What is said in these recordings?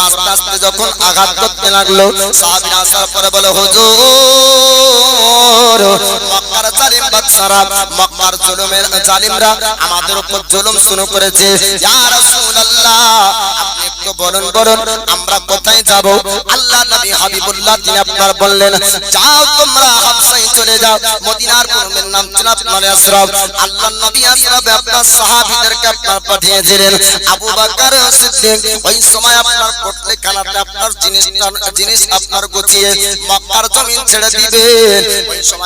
আস্তে আস্তে যখন আঘাত করতে লাগল সাহাবিরা আসার পরে বলে হুজুর মক্কার জালিম বাদশারা, মক্কার জুলুমের জালিমরা আমাদের উপর জুলুম শুরু করেছে। ইয়া রাসূলুল্লাহ, আপনি একটু বলুন বলুন, আমরা কোথায় যাব? আল্লাহ নবী হাবিবুল্লাহ তিনি আপনার বললেন, যাও তোমরা হাবশায় চলে যাও, মদিনার পূর্বের নাম ছিল আপনার আশরাফ। আল্লাহ নবী আশরাফ আপনার সাহাবীদেরকে আপনার পাঠিয়েছিলেন। আবু বকর সিদ্দিক, ওই সময় আপনার কোটলে খানাতে আপনার জিনিস জিনিস আপনার গুছিয়ে মক্কার জমিন ছেড়ে দিবেন। ওই সময়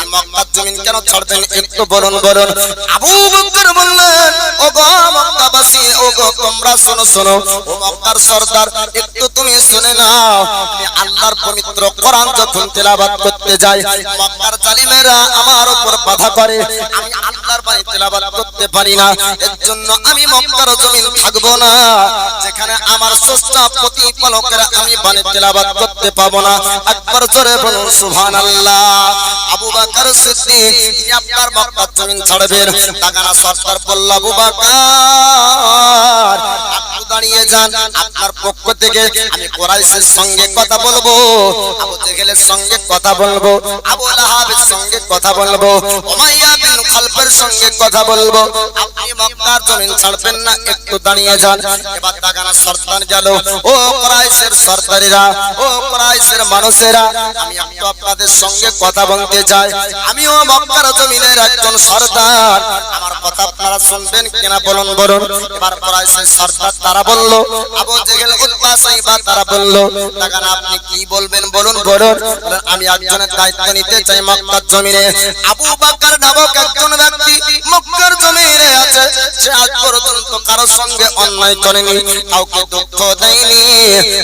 মক্কার জমিন কেন ছাড়বেন একটু বলুন বলুন। আবু বকর বললেন ও গো মক্কাবাসী ও গো তোমরা শোনো শোনো। ও মক্কার সর্দার একটু তুমি শুনে নাও। আমি আল্লাহর পবিত্র কোরআন যখন তেলাবাত করতে যাই মক্কার জালিমেরা আমার উপর বাধা করে। আমি আল্লাহর বাণী তেলাবাত করতে পারি না। এর জন্য আমি মক্কার জমিন থাকব না। যেখানে আমার স্রষ্টা প্রতিপালকের আমি বাণী তেলাবাত করতে পাবো না। একবার জোরে বলুন সুবহানাল্লাহ। আবু বকর সিদ্দিক তিনি আপনার মক্কা জমিন ছাড়বেন। তাকানা সরকার বলল আবু দাঁড়িয়ে যান। আপনার পক্ষ থেকে আমি কোরাইশের সঙ্গে কথা বলব। আবু সঙ্গে কথা বলব। আবু লাহাবের সঙ্গে কথা বলব। খালফের সঙ্গে কথা বলব। মানুষেরা, আমি একটু সঙ্গে কথা বলতে চাই। আমিও মক্কার জমিনের একজন সরদার। আমার কথা আপনারা শুনবেন কিনা বলুন বলুন। এবার কোরাইশের সরদার তারা বলল তারা বলল আপনি কি বলবেন বলুন আমি একজনের দায়িত্ব নিতে চাই মক্কার জমিনে। আবু বকর নামক একজন ব্যক্তি মক্কার জমিনে আছে। সে আজ পর্যন্ত কারোর সঙ্গে অন্যায় করেনি, কাউকে দুঃখ দেয়নি,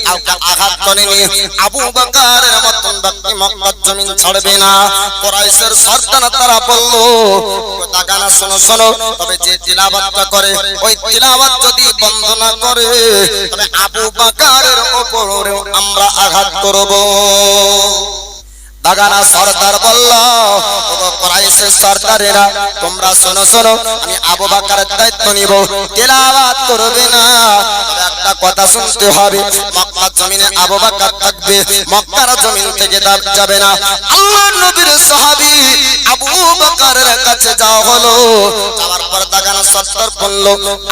কাউকে আঘাত করেনি। আবু বকরের মতন ব্যক্তি মক্কার জমিন ছাড়বে না। কোরাইশের সর্দার তারা বলল শোনো শোনো, তবে যে তিলাবাতটা করে, ওই তিলাবাত যদি বন্ধ না করে আবু বাকারের ওপরে আমরা আঘাত করব। দাগানা সরদার বলল সরদারেরা, তোমরা শোনো শোনো, আমি আবু বাকারের দায়িত্ব নিব। তেলাওয়াত করবে না একটা কথা শুনতে হবে। মক্কার জমিনে আবু বকর থাকবে। মক্কার জমিন থেকে দাব যাবে না। আল্লাহর নবীর সাহাবী আবু বকরের কাছে যাওয়া হলো। যাওয়ার পর দাগানা সরদার বলল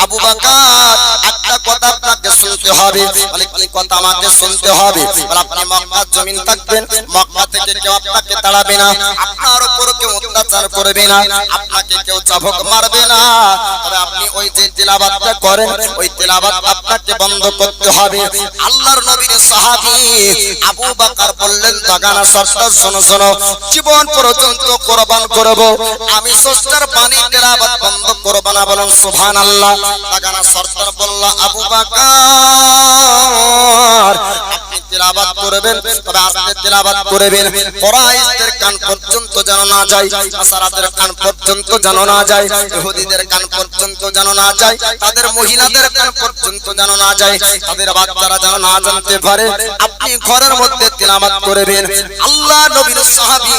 আবু বকর, একটা কথা আপনাকে শুনতে হবে। বলে, কি কথা আমাকে শুনতে হবে? বলে, আপনি মক্কার জমিন থাকবেন। মক্কা থেকে কেউ আপনাকে তাড়াবে না। আপনার উপর কেউ অত্যাচার করবে না। আপনাকে কেউ চাবক মারবে না। তবে আপনি ওই যে তেলাবাতটা করেন, ওই তেলাবাত আপনাকে বন্ধ করতে হবে। আল্লাহর নবীর সাহাবি আবু বকর বললেন দাগানা সস্তার শোনো শোনো, জীবন পর্যন্ত কোরবান করব। আমি সস্তার পানি তেলাবাত বন্ধ করব না বলেন, সুবহানাল্লাহ। দাগানা সস্তার বলল, আবু বকর তেলাবাত করবেন, তবে আস্তে তেলাবাত করবেন। কোরাইশদের কান পর্যন্ত যেন না যায় আসারাদের কান পর্যন্ত যেন না যায়, ইহুদিদের কান পর্যন্ত যেন না যায়, তাদের মহিলাদের কান পর্যন্ত যেন না যায়, তাদের বাচ্চারা যেন না জানতে পারে। আপনি ঘরের মধ্যে তেলাবাত করবেন। আল্লাহ নবীর সাহাবী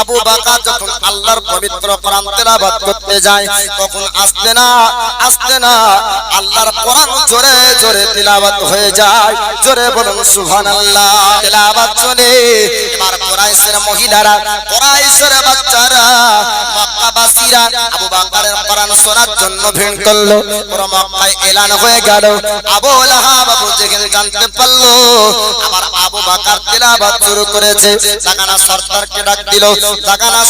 আবু বকর যখন আল্লাহর পবিত্র কোরআন তেলাবাত করতে যায়, তখন আসতে না আসতে না, আল্লাহর কোরআন জোরে জোরে তেলাবাত হয়ে যায়। জোরে বলুন সুবহানাল্লাহ। তেলাবাত চলে। এবার কোরাইশের মহিলারা, কোরাইশের বাচ্চারা, মক্কাবাসীরা আবু বকরের কোরআন শোনার জন্য ভিড় করল। পুরো মক্কায় এলান হয়ে গেল। আবু লাহাব, আবু জেহেল জানতে পারল, আবার আবু বকর শুরু করেছে। সরদারকে ডাক দিল।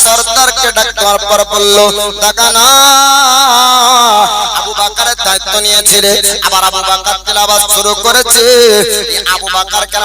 সরদারকে ডাক দেওয়ার পর বলল আবু বকরের দায়িত্ব নিয়েছিলে। আবার আবু বকর তেলাওয়াত শুরু করেছে। আবু বকর কেন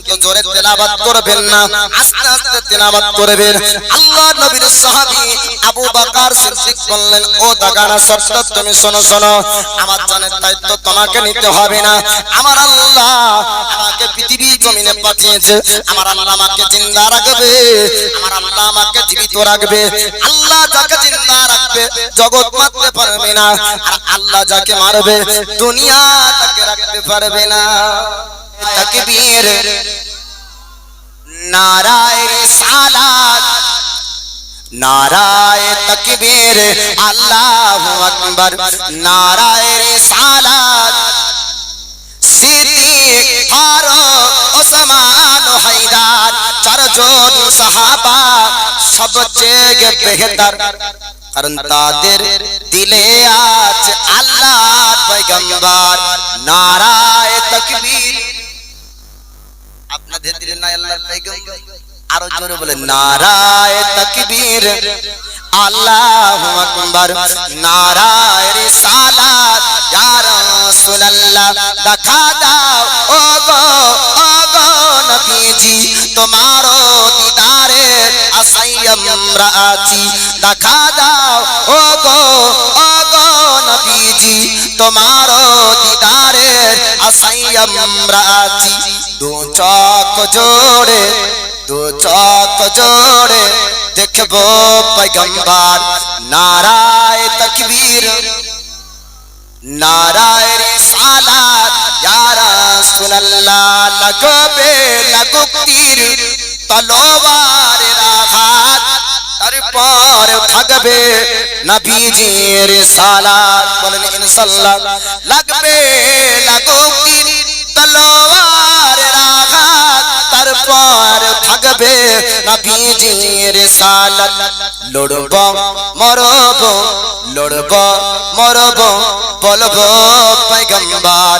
জোরে তেলাওয়াত করবেন না। আস্তে আস্তে করবেন। আল্লাহ নবীর আবু সিদ্দিক বললেন, ও দাগানা তুমি শোনো শোনো। আমার দায়িত্ব তোমাকে নিতে হবে না। আমার আল্লাহ আমাকে পৃথিবী জমিনে পাঠিয়েছে। আমার আল্লাহ আমাকে জিন্দা রাখবে। আমার আল্লাহ আমাকে জীবিত রাখবে। আল্লাহ যাকে জিন্দা রাখবে, জগৎ মারতে পারবে না। আর আল্লাহ যাকে মারবে, দুনিয়া তাকে রাখতে পারবে না। তাকবীর। নারায় রিসালাত নারায় তকবীর। আল্লাহু আকবার। নারায় রিসালাত সিদ্দিক ফারুক ওসমান হায়দার। চারজন সাহাবা সবচেয়ে বেহতর। কারণ তাদের দিলে আছে আল্লাহর পয়গম্বর। নারায় তকবীর। আপনাদের দিলে না আল্লাহর পয়গম্বর? আরও জোরে বলে নারায় তকবীর আল্লাহু আকবার নারায় রিসালাত ইয়া রাসূলুল্লাহ দেখা দাও ও গো ও গো নবীজি তোমার দিদারে আসাইয়াম রাতি দেখা দাও ও গো ও গো নবীজি তোমার দিদারে আসাইয়াম রাতি দু চোখ জোড়ে, দু চোখ জোড়ে দেখব পয়গম্বর নারায় তকবীর। নারায় রিসালাত ইয়া রাসূলুল্লাহ লাগবে লাগুক তীর। তলোয়ারের আঘাত তারপর থাকবে নবীজির রিসালাত বলেন ইনশাআল্লাহ, লাগবে লাগুক তীর তলোয়ারের আঘাত তারপর থাকবে নবীজির রিসালাত লড়ব, মরব লড়ব, মরব, বলব পয়গম্বর।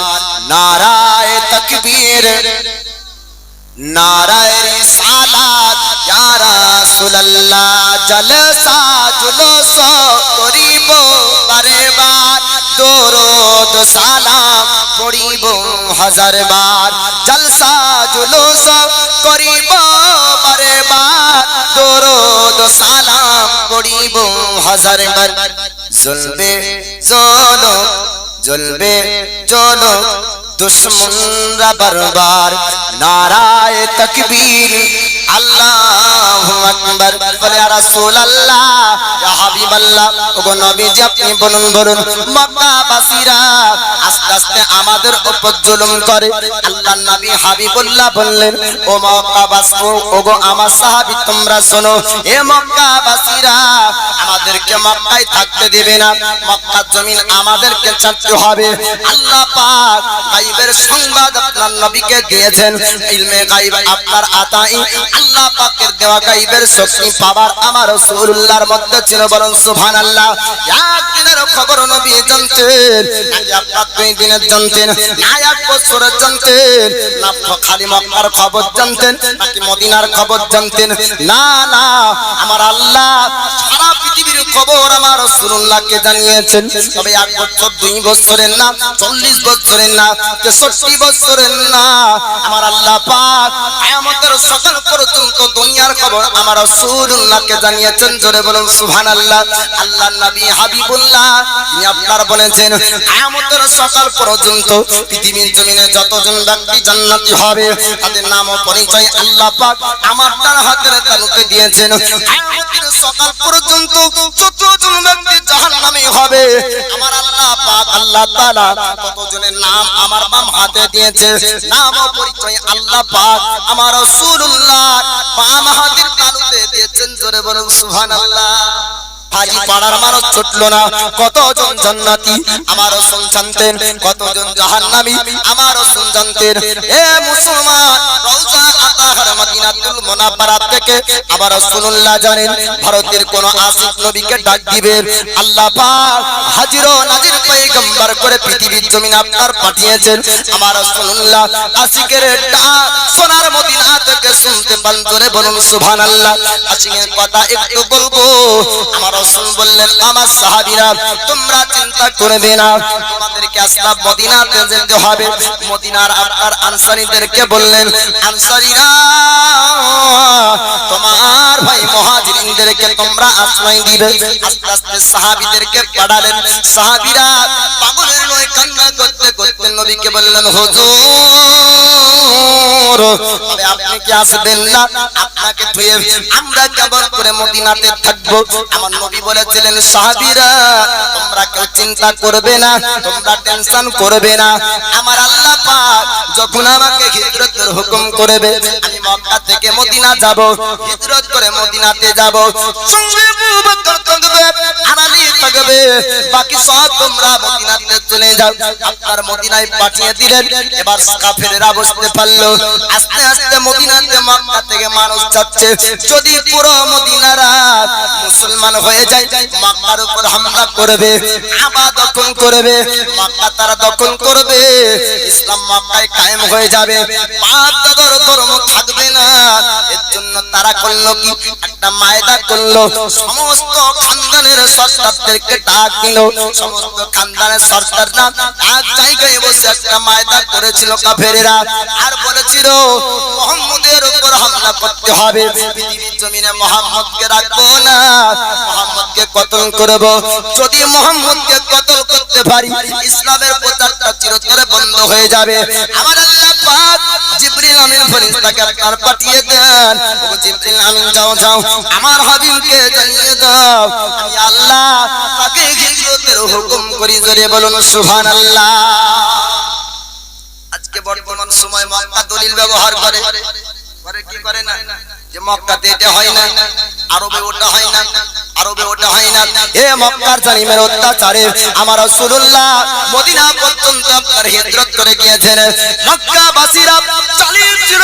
নারায় তকবীর, নারায় রিসালাত। ইয়া রাসূলুল্লাহ, জলসা, জুলুস। সালাম পড়িব হাজার বার, জলসা জুলুস করিব বারে বার দরদ সালাম পড়িব হাজার বার। জ্বলবে জলো জ্বলবে জলো দুশ্মনরা বারবার নারায় তকবীর। আল্লাহু আকবার। বলে ইয়া রাসূলুল্লাহ, ইয়া হাবিবাল্লাহ, ওগো নবীজি, আপনি বলুন বলুন, মক্কাবাসীরা আস্তে আস্তে আমাদের উপর জুলুম করে। আল্লাহর নবী হাবিবুল্লাহ বললেন, ও মক্কাবাসী, ওগো আমার সাহাবী, তোমরা শোনো, এ মক্কাবাসীরা আমাদেরকে মক্কায় থাকতে দিবে না। মক্কার জমিন আমাদেরকে ছাড়তে হবে। আল্লাহ পাক গাইবের সংবাদ আপনার নবীকে দিয়েছেন। ইলমে গাইব আপনার আতাই আল্লাহ পাকের দেওয়া গাইবের শক্তি পাবার আমার রাসূলুল্লাহর মধ্যে ছিল বরং সুবহানাল্লাহ। একদিনের খবর নবী জানতেন নাকি আপনার দুই দিনের জানতেন না এক বছরের জানতেন না খালি মক্কার খবর জানতেন, নাকি মদিনার খবর জানতেন? না না, আমার আল্লাহ সারা পৃথিবীর খবর আমার রাসূলুল্লাহকে জানিয়েছেন। তবে এক বছর, দুই বছরের না, চল্লিশ বছরের না, তেষট্টি বছরের না। আমার আল্লাহ পাক কিয়ামতের সকাল পর্যন্ত দুনিয়ার খবর আমার রাসূলুল্লাহকে জানিয়েছেন। জোরে বলুন, সুবহানাল্লাহ। আল্লাহর নবী হাবিবুল্লাহ, তিনি আপনার বলেছেন, কিয়ামতের সকাল পর্যন্ত পৃথিবীর জমিনে যতজন ব্যক্তি জান্নাতি হবে, তাদের নাম ও পরিচয় আল্লাহ পাক আমার তার হাতের তালুকে দিয়েছেন। কিয়ামতের সকাল পর্যন্ত জাহান্নামী হবে। আমার আল্লাহ পাক, আল্লাহ তাআলা কতজনের নাম আমার বাম হাতে দিয়েছে। নাম ও পরিচয় আল্লাহ পাক আমার রাসূলুল্লাহ বাম হাতের তালুতে দিয়েছেন জোরে বলুন, সুবহানাল্লাহ। হাজি পাড়ার মানুষ ছুটলো না? কতজন জান্নাতি আমার রসুল জানতেন, কতজন জাহান্নামী আমার রসুল জানতেন। এ মুসলমান, রওজা আতাহার মদিনাতুল মুনাফারা থেকে আমার রাসূলুল্লাহ জানেন, ভারতের কোন আশিক নবীকে ডাক দিবে আল্লাহ পাক হাজির ও নাজির পয়গম্বর করে পৃথিবীর জমিন আপনার পাঠিয়েছেন। আমার রাসূলুল্লাহ আশিকের ডাক সোনার মদিনা থেকে শুনতে পান। জোরে বলুন, সুবহানাল্লাহ। আশিকের কথা একটু বলব। আমার রাসূল বললেন, আমার সাহাবীরা, তোমরা চিন্তা করবে না তোমাদেরকে আসলাম মদিনাতে যেতে হবে। মদিনার আপনার আনসারীদেরকে বললেন, আনসারীরা, তোমার ভাই মহাজিরিনদেরকে তোমরা আশ্রয় দিবে। আস্তে আস্তে সাহাবীদেরকে পাঠালেন। সাহাবীরা পাগলের নয় কান্না করতে করতে নবীকে বললেন, হুজুর আপনি কি আসবেন না? আপনাকে আমরা করে মদিনাতে থাকব। আমার নবী বলেছিলেন, সাহাবীরা, তোমরা কেউ চিন্তা করবে না, তোমরা টেনশন করবে না। আমার আল্লাহ পাক যখন আমাকে হিজরতের হুকুম করবে, আমি মক্কা থেকে মদিনা যাব, হিজরত করে মদিনাতে যাব। বাকি সব তোমরা মদিনাতে চলে যাও। আপনার মদিনায় পাঠিয়ে দিলেন, এবার বুঝতে পারল, আস্তে আস্তে মদিনাতে মক্কা থেকে মানুষ যাচ্ছে। যদি পুরো মদিনারা মুসলমান হয়ে যায়, মক্কার উপর হামলা করবে আবার দখল করবে, মক্কা তারা দখল করবে, ইসলাম মক্কায় কায়েম হয়ে যাবে। পাঁচ দাদর ধর্ম থাকবে না, এর জন্য তারা করল কি? একটা মায়দা করল, সমস্ত খানদানের সর্দারদেরকে ডাক দিল, সমস্ত খানদানের সর্দাররা এক জায়গায় বসে একটা মায়দা করেছিল কাফেরেরা, আর বলেছিল মোহাম্মদের উপর হামলা করতে হবে। পৃথিবীর জমিনে মোহাম্মদকে রাখব না, মোহাম্মদকে কতল করব? যদি মোহাম্মদকে কতল করতে পারি, ইসলামের প্রচারটা চিরতরে বন্ধ হয়ে যাবে। আমার আল্লাহ পাক জিবরিল আমিন ফেরেশতাকে আপনার পাঠিয়ে দেন। ও জিবরিল আমিন, যাও যাও, আমার হাবিবকে জানিয়ে দাও। আমি আল্লাহ তাকে হিজরতের হুকুম করি, জোরে বলুন, সুবহানাল্লাহ। আজকে বর্তমান সময় মক্কা দলিল ব্যবহার করে। করে কি করে না? যে মক্কাতে এটা হয় না, আরবে ওটা হয় না মক্কার অত্যাচারে আমার রাসূলুল্লাহ মদিনা পর্যন্ত আপনার হিজরত করে গিয়েছেন। মক্কা বাসীরা জালিম ছিল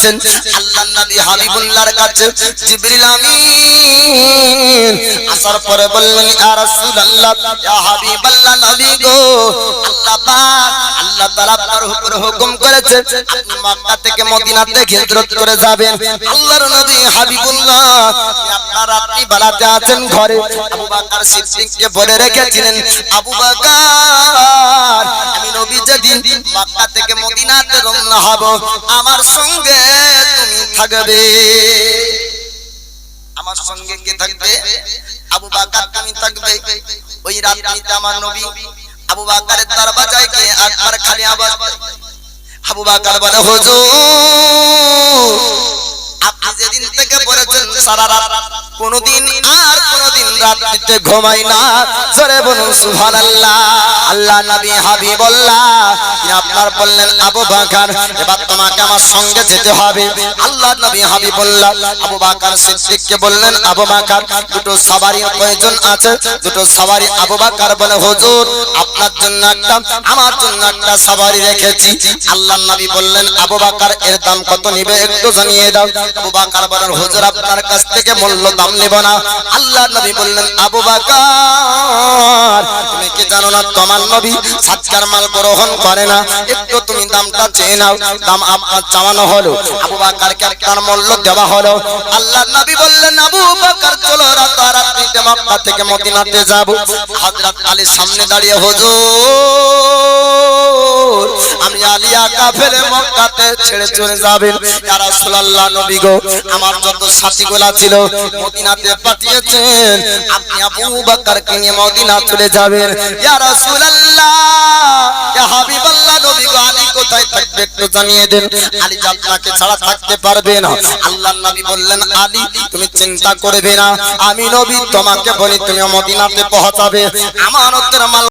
করেছেন। আল্লাহর নবী হাবিবুল্লাহর কাছে জিবরিল আমিন আসার পরে বললেন, ইয়া রাসূলুল্লাহ, ইয়া হাবিবাল্লাহ নবী গো, আল্লাহ পাক, আল্লাহ তাআলা আপনার উপর হুকুম করেছে আপনি মক্কা থেকে মদিনাতে হিজরত করে যাবেন। আল্লাহর নবী হাবিবুল্লাহ, আপনি আপনার রাত্রি বেলাতে আছেন ঘরে। আবু বকর সিদ্দিককে বলে রেখেছিলেন, আবু বকর যেদিন থেকে মদিনাতে হব, আমার সঙ্গে তুমি থাকবে। আমার সঙ্গে কে থাকবে? আবু বকর তুমি থাকবে। ওই রাত্রিতে আমার নবী আবু বকরের গিয়ে একবার খালি আওয়াজ আবু বকর বলে আপনি যেদিন থেকে বলেছেন সারা রাত কোনদিন আর কোনদিন রাত্রিতে ঘুমাই না। জোরে বলুন, সুবহানাল্লাহ। আল্লাহ আল্লাহ নবী হাবিবুল্লাহ আপনার বললেন, আবু বকর, এবার তোমাকে আমার সঙ্গে যেতে হবে। আল্লাহ নবী হাবিবুল্লাহ আবু বকর সিদ্দিককে বললেন, আবু বকর, দুটো সওয়ারি প্রয়োজন আছে। দুটো সওয়ারি আবু বকর বলে, হুজুর, আপনার জন্য একটা, আমার জন্য একটা সওয়ারি রেখেছি। আল্লাহ নবী বললেন, আবু বকর, এর দাম কত নিবে একটু জানিয়ে দাও। আবু বকর বলেন, হুজুর, আপনার কাছ থেকে মূল্য দাম নেব না। আল্লাহ নবী বললেন, আবু বকর, তুমি কি জানো না তোমার নবী সাতকার মাল গ্রহণ করে না? একটু তুমি দামটা চেয়ে নাও। দাম আপনার চাওয়ানো হলো। আবু বকরকে একটা মূল্য দেওয়া হলো। আল্লাহ নবী বললেন, আবু বকর, চলো রাতারাত্রিতে মক্কা থেকে মদিনাতে যাব। হযরত আলী সামনে দাঁড়িয়ে, হুজুর, আমি আলিয়া কাফের মক্কাতে ছেড়ে চলে যাবেন। ইয়া রাসূলুল্লাহ, নবী গো, আমার যত সাথীগুলা ছিল, মদিনাতে পাঠিয়েছেন। আপনি আবু নিয়ে মদিনা চলে যাবেন। ইয়া রাসূলুল্লাহ, ইয়া হাবিবাল্লাহ নবী গো আলী কোথায় থাকবে একটু জানিয়ে দেন। আলী ছাড়া থাকতে পারবে না। আল্লাহর নবী বললেন, আলী, তুমি চিন্তা করবে না। আমি নবী, তোমাকে বলি তুমি মদিনাতে পৌঁছাবে। আমানতের মাল